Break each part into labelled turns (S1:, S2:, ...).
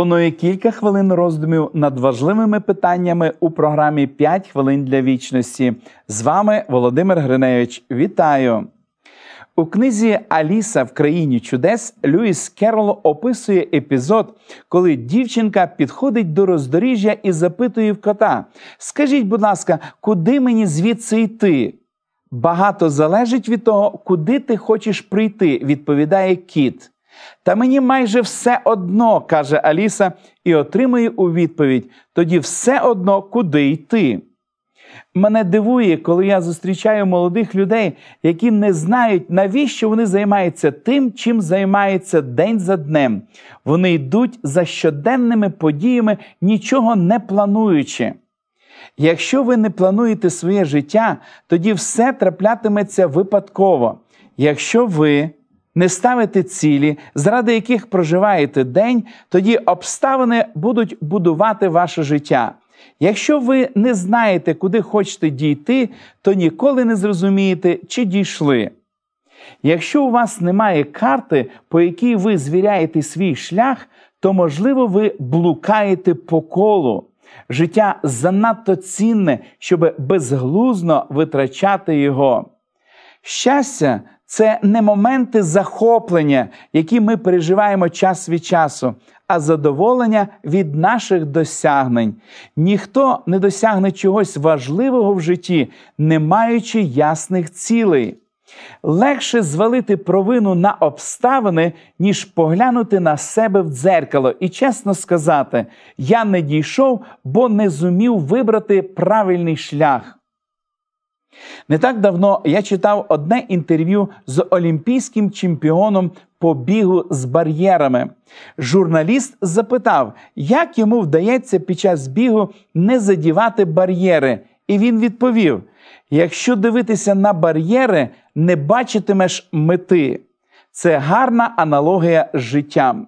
S1: Пропоную кілька хвилин роздумів над важливими питаннями у програмі «5 хвилин для вічності. З вами Володимир Гриневич. Вітаю! У книзі Аліса в країні чудес Льюіс Керол описує епізод, коли дівчинка підходить до роздоріжжя і запитує в кота: Скажіть, будь ласка, куди мені звідси йти? Багато залежить від того, куди ти хочеш прийти, відповідає кіт. Та мені майже все одно, каже Аліса, і отримує у відповідь: тоді все одно куди йти. Мене дивує, коли я зустрічаю молодих людей, які не знають, навіщо вони займаються тим, чим займаються день за днем. Вони йдуть за щоденними подіями, нічого не плануючи. Якщо ви не плануєте своє життя, тоді все траплятиметься випадково. Якщо ви не ставите цілі, заради яких проживаєте день, тоді обставини будуть будувати ваше життя. Якщо ви не знаєте, куди хочете дійти, то ніколи не зрозумієте, чи дійшли. Якщо у вас немає карти, по якій ви звіряєте свій шлях, то, можливо, ви блукаєте по колу. Життя занадто цінне, щоб безглузно витрачати його. Щастя це не моменти захоплення, які ми переживаємо час від часу, а задоволення від наших досягнень. Ніхто не досягне чогось важливого в житті, не маючи ясних цілей. Легше звалити провину на обставини, ніж поглянути на себе в дзеркало і чесно сказати: я не дійшов, бо не зумів вибрати правильний шлях. Не так давно я читав одне інтерв'ю з олімпійським чемпіоном по бігу з бар'єрами. Журналіст запитав, як йому вдається під час бігу не задівати бар'єри. І він відповів: якщо дивитися на бар'єри, не бачитимеш мети. Це гарна аналогія з життям.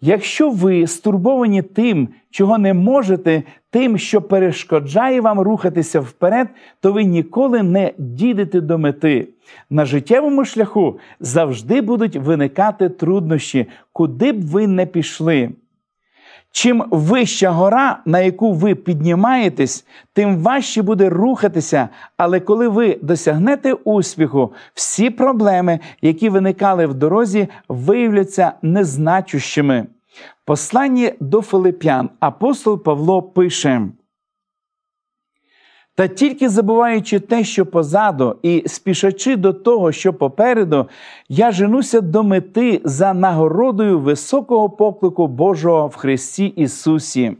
S1: Якщо ви стурбовані тим, чого не можете, тим, що перешкоджає вам рухатися вперед, то ви ніколи не дійдете до мети. На життєвому шляху завжди будуть виникати труднощі, куди б ви не пішли. Чим вища гора, на яку ви піднімаєтесь, тим важче буде рухатися. Але коли ви досягнете успіху, всі проблеми, які виникали в дорозі, виявляться незначущими. Посланні до Филип'ян апостол Павло пише. Та тільки забуваючи те, що позаду, і спішачи до того, що попереду, я женуся до мети за нагородою високого поклику Божого в Христі Ісусі.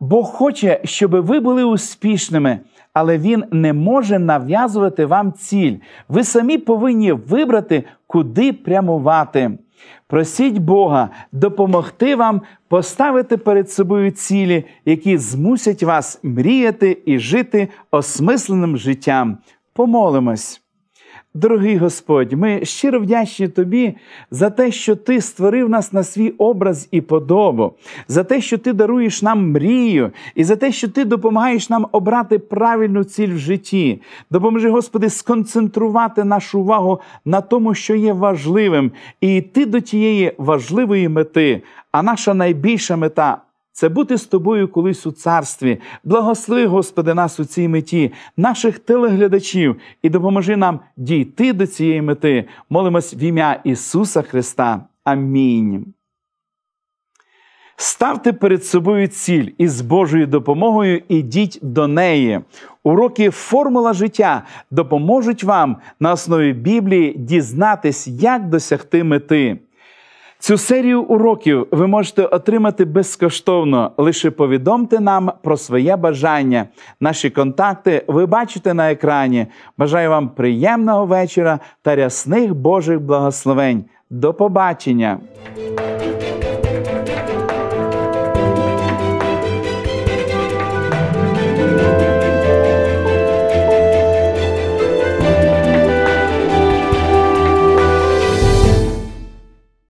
S1: Бог хоче, щоб ви були успішними, але Він не може нав'язувати вам ціль. Ви самі повинні вибрати, куди прямувати. Просіть Бога допомогти вам поставити перед собою цілі, які змусять вас мріяти і жити осмисленим життям. Помолимось. Дорогий Господь, ми щиро вдячні Тобі за те, що Ти створив нас на свій образ і подобу, за те, що Ти даруєш нам мрію, і за те, що Ти допомагаєш нам обрати правильну ціль в житті. Допоможи, Господи, сконцентрувати нашу увагу на тому, що є важливим, і йти до тієї важливої мети. А наша найбільша мета це бути з тобою колись у царстві. Благослови, Господи, нас у цій меті, наших телеглядачів, і допоможи нам дійти до цієї мети. Молимось в ім'я Ісуса Христа. Амінь. Ставте перед собою ціль і з Божою допомогою ідіть до неї. Уроки Формула життя допоможуть вам на основі Біблії дізнатись, як досягти мети. Цю серію уроків ви можете отримати безкоштовно. Лише повідомте нам про своє бажання. Наші контакти ви бачите на екрані. Бажаю вам приємного вечора та рясних Божих благословень. До побачення!